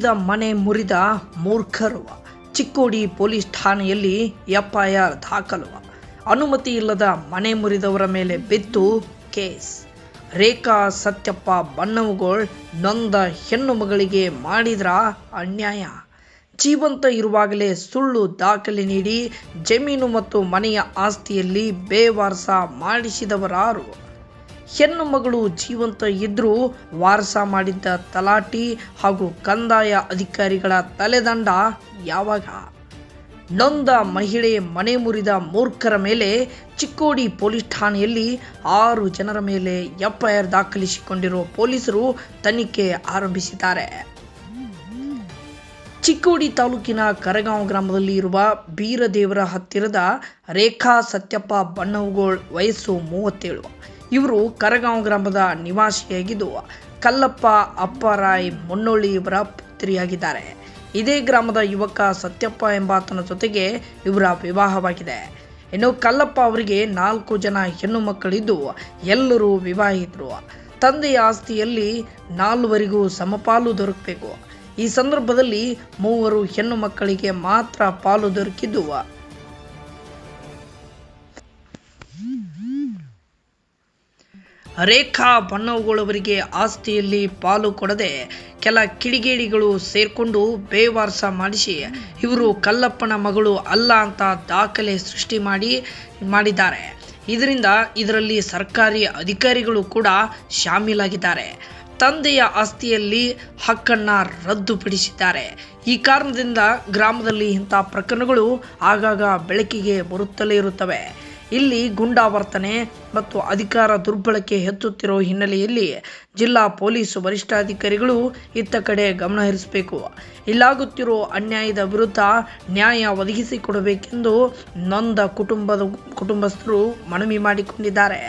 ಮುಚ್ಚಿದ ಮನೆ ಮುರಿದ ಮೂರ್ಖರುವ ಚಿಕ್ಕೋಡಿ ಪೊಲೀಸ್ ಠಾಣೆಯಲ್ಲಿ ಎಫ್ಐಆರ್ ದಾಖಲು. ಅನುಮತಿ ಇಲ್ಲದ ಮನೆ ಮುರಿದವರ ಮೇಲೆ ಬಿತ್ತು ಕೇಸ್. ರೇಖಾ ಸತ್ಯಪ್ಪ ಬಣ್ಣವುಗೋಳ್ ನೊಂದ ಹೆಣ್ಣು ಮಗಳಿಗೆ ಮಾಡಿದ್ರ ಅನ್ಯಾಯ. ಜೀವಂತ ಇರುವಾಗಲೇ ಸುಳ್ಳು ದಾಖಲೆ ನೀಡಿ ಜಮೀನು ಮತ್ತು ಮನೆಯ ಆಸ್ತಿಯಲ್ಲಿ ಬೇವಾರಸ ಮಾಡಿಸಿದವರಾರು. ಹೆಣ್ಣು ಮಗಳು ಜೀವಂತ ಇದ್ದರೂ ವಾರಸ ಮಾಡಿದ್ದ ತಲಾಟಿ ಹಾಗೂ ಕಂದಾಯ ಅಧಿಕಾರಿಗಳ ತಲೆದಂಡ ಯಾವಾಗ? ನೊಂದ ಮಹಿಳೆ ಮನೆ ಮುರಿದ ಮೂರ್ಖರ ಮೇಲೆ ಚಿಕ್ಕೋಡಿ ಪೊಲೀಸ್ ಠಾಣೆಯಲ್ಲಿ ಆರು ಜನರ ಮೇಲೆ ಎಫ್ಐಆರ್ ದಾಖಲಿಸಿಕೊಂಡಿರುವ ಪೊಲೀಸರು ತನಿಖೆ ಆರಂಭಿಸಿದ್ದಾರೆ. ಚಿಕ್ಕೋಡಿ ತಾಲೂಕಿನ ಕರಗಾಂವ್ ಗ್ರಾಮದಲ್ಲಿ ಇರುವ ಬೀರದೇವರ ಹತ್ತಿರದ ರೇಖಾ ಸತ್ಯಪ್ಪ ಬಣ್ಣವುಗೋಳ್ ವಯಸ್ಸು ಮೂವತ್ತೇಳು. ಇವರು ಕರಗಾಂವ್ ಗ್ರಾಮದ ನಿವಾಸಿಯಾಗಿದ್ದು, ಕಲ್ಲಪ್ಪ ಅಪ್ಪರಾಯ್ ಮುನ್ನೊಳ್ಳಿ ಇವರ ಪುತ್ರಿಯಾಗಿದ್ದಾರೆ. ಇದೇ ಗ್ರಾಮದ ಯುವಕ ಸತ್ಯಪ್ಪ ಎಂಬಾತನ ಜೊತೆಗೆ ಇವರ ವಿವಾಹವಾಗಿದೆ. ಇನ್ನು ಕಲ್ಲಪ್ಪ ಅವರಿಗೆ ನಾಲ್ಕು ಜನ ಹೆಣ್ಣು ಮಕ್ಕಳಿದ್ದು ಎಲ್ಲರೂ ವಿವಾಹಿತರು. ತಂದೆಯ ಆಸ್ತಿಯಲ್ಲಿ ನಾಲ್ವರಿಗೂ ಸಮಪಾಲು ದೊರಕಬೇಕು. ಈ ಸಂದರ್ಭದಲ್ಲಿ ಮೂವರು ಹೆಣ್ಣು ಮಕ್ಕಳಿಗೆ ಮಾತ್ರ ಪಾಲು ದೊರಕಿದ್ದು. ರೇಖಾ ಬಣ್ಣವುಗಳವರಿಗೆ ಆಸ್ತಿಯಲ್ಲಿ ಪಾಲು ಕೊಡದೆ ಕೆಲ ಕಿಡಿಗೇಡಿಗಳು ಸೇರಿಕೊಂಡು ಬೇವಾರ್ಸ ಮಾಡಿಸಿ ಇವರು ಕಲ್ಲಪ್ಪನ ಮಗಳು ಅಲ್ಲ ಅಂತ ದಾಖಲೆ ಸೃಷ್ಟಿ ಮಾಡಿ ಮಾಡಿದ್ದಾರೆ. ಇದರಿಂದ ಇದರಲ್ಲಿ ಸರ್ಕಾರಿ ಅಧಿಕಾರಿಗಳು ಕೂಡ ಶಾಮೀಲಾಗಿದ್ದಾರೆ. ತಂದೆಯ ಆಸ್ತಿಯಲ್ಲಿ ಹಕ್ಕನ್ನು ರದ್ದುಪಡಿಸಿದ್ದಾರೆ. ಈ ಕಾರಣದಿಂದ ಗ್ರಾಮದಲ್ಲಿ ಇಂಥ ಪ್ರಕರಣಗಳು ಆಗಾಗ ಬೆಳಕಿಗೆ ಬರುತ್ತಲೇ ಇರುತ್ತವೆ. ಇಲ್ಲಿ ಗುಂಡಾವರ್ತನೆ ಮತ್ತು ಅಧಿಕಾರ ದುರ್ಬಳಕೆ ಹೆಚ್ಚುತ್ತಿರೋ ಹಿನ್ನೆಲೆಯಲ್ಲಿ ಜಿಲ್ಲಾ ಪೊಲೀಸ್ ವರಿಷ್ಠಾಧಿಕಾರಿಗಳು ಇತ್ತ ಕಡೆ ಗಮನ ಹರಿಸಬೇಕು. ಅನ್ಯಾಯದ ವಿರುದ್ಧ ನ್ಯಾಯ ಒದಗಿಸಿಕೊಡಬೇಕೆಂದು ನೊಂದ ಕುಟುಂಬದ ಕುಟುಂಬಸ್ಥರು ಮನವಿ ಮಾಡಿಕೊಂಡಿದ್ದಾರೆ.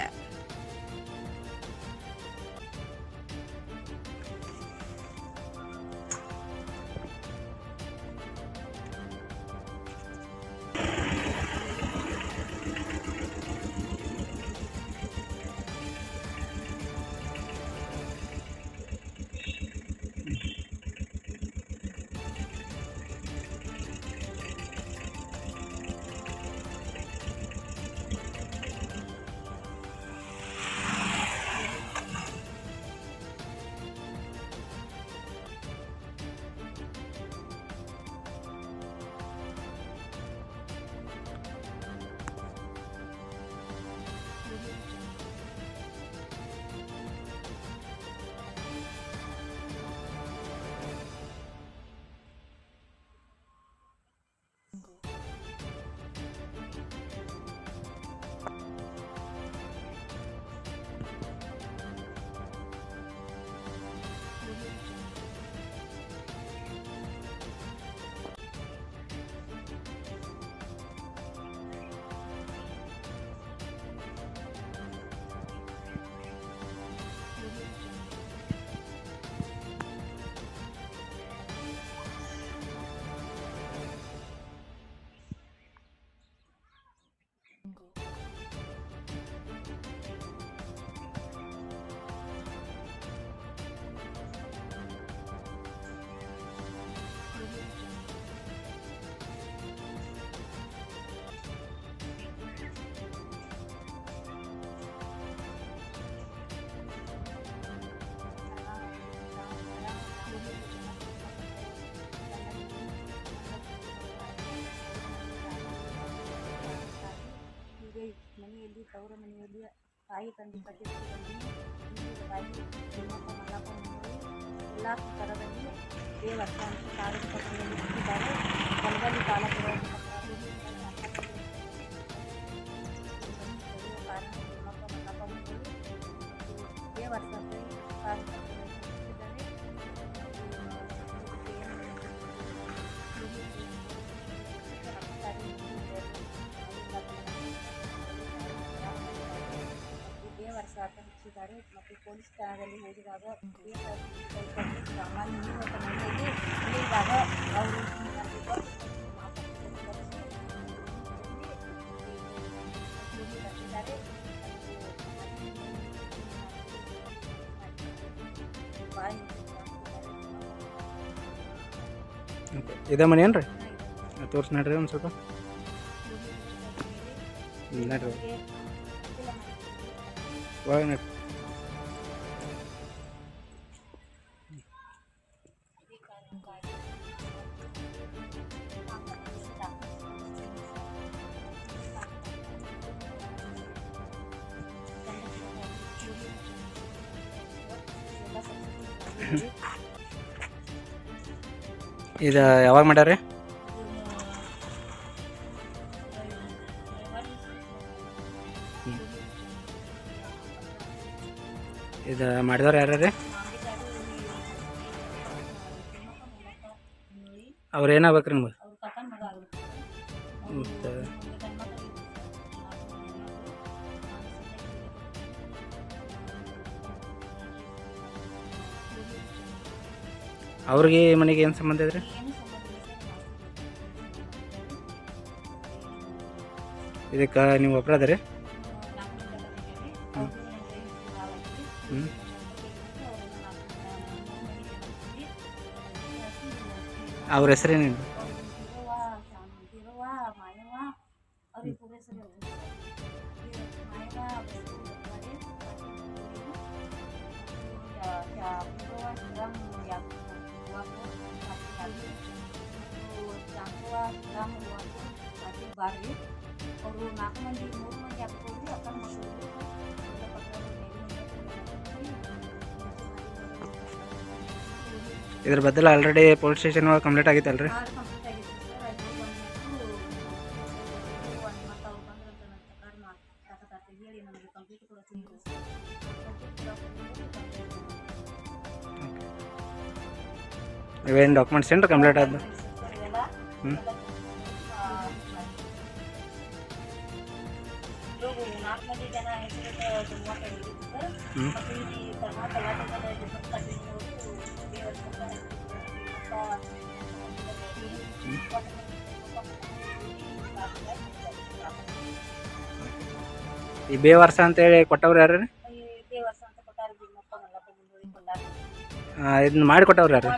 ಮನೆಯಲ್ಲಿ, ತವರ ಮನೆಯಲ್ಲಿ, ತಾಯಿ, ತಂದೆ ಕಟ್ಟಿಸಿದಲ್ಲಿ ತಾಯಿ ತಿಮ್ಮಪ್ಪ ಮಲ್ಲಪ್ಪ ಎಲ್ಲ ಥರದಲ್ಲಿ ದೇವರ್ಷ ಅಂತ ತಾಲೂಕು ಪತ್ರದಲ್ಲಿ ಹಾಕಿದ್ದಾರೆ ಹೊಲದಲ್ಲಿ ಸಾಲ ಕೊಡುವಂಥ ಕಾರಣ ತಿಮ್ಮಪ್ಪ ಮಲ್ಲಪ್ಪ ಮತ್ತು ದೇವರ್ಷ ಹಚ್ಚಿದ್ದಾರೆ ಮತ್ತು ಪೊಲೀಸ್ ಠಾಣದಲ್ಲಿ ಹೋಗಿದಾಗ ಸಾಮಾನ್ಯ ಅವರು ಇದೇ ಮನೆ ಏನು ರೀ ತೋರ್ಸಿ ನಡ್ರಿ ಒಂದು ಸ್ವಲ್ಪ. ನಡ್ರಿ. ಒಳಗೆ ನಡ್ರಿ. ಇದು ಯಾವಾಗ ಮಾಡ್ಯಾರ ಇದು ಮಾಡಿದವ್ರು ಯಾರು ರೀ ಅವ್ರು ಏನಾಗ್ಬೇಕು ರೀ ನಿಮ್ಗೆ? ಅವ್ರಿಗೆ ಮನೆಗೆ ಏನು ಸಂಬಂಧ ಇದ್ರಿ? ಇದಕ್ಕೆ ನೀವು ಒಬ್ಬರ ಅದ ರೀ ಹ್ಞೂ ಅವ್ರ ಹೆಸರೇನೇನು ಅವರು ನಾಲ್ಕು ಮಂದಿ ಮೂರು ಮಂದಿ ಮಕ್ಕಳು ಇದ್ರ ಬದಲು ಆಲ್ರೆಡಿ ಪೊಲೀಸ್ ಸ್ಟೇಷನ್ ಒಳಗೆ ಕಂಪ್ಲೀಟ್ ರೀ ಕಂಪ್ಲೀಟ್ ಸಿಗ್ತದೆ ಇವೇನು ಡಾಕ್ಯುಮೆಂಟ್ಸ್ ಏನು ರೀ ಕಂಪ್ಲೀಟ್ ಆದ ಹ್ಞೂ ಜನ ಡಿಫೆನ್ಸ್ ಕಟ್ಟಿನವರು ದೇವರ ಈ ಬೇವರ್ಸ ಕೊಟ್ಟವ್ರು ಯಾರು ರೀ? ಇದನ್ನ ಮಾಡಿ ಕೊಟ್ಟವ್ರು ಯಾರು?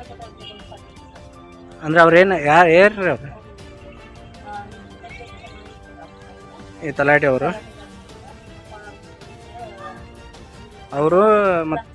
ಅಂದ್ರೆ ಅವ್ರೇನು ಯಾರು ಯಾರು ಅವ್ರು? ಈ ತಲಾಟಿ ಅವರು? ಅವರು ಮತ್ತೆ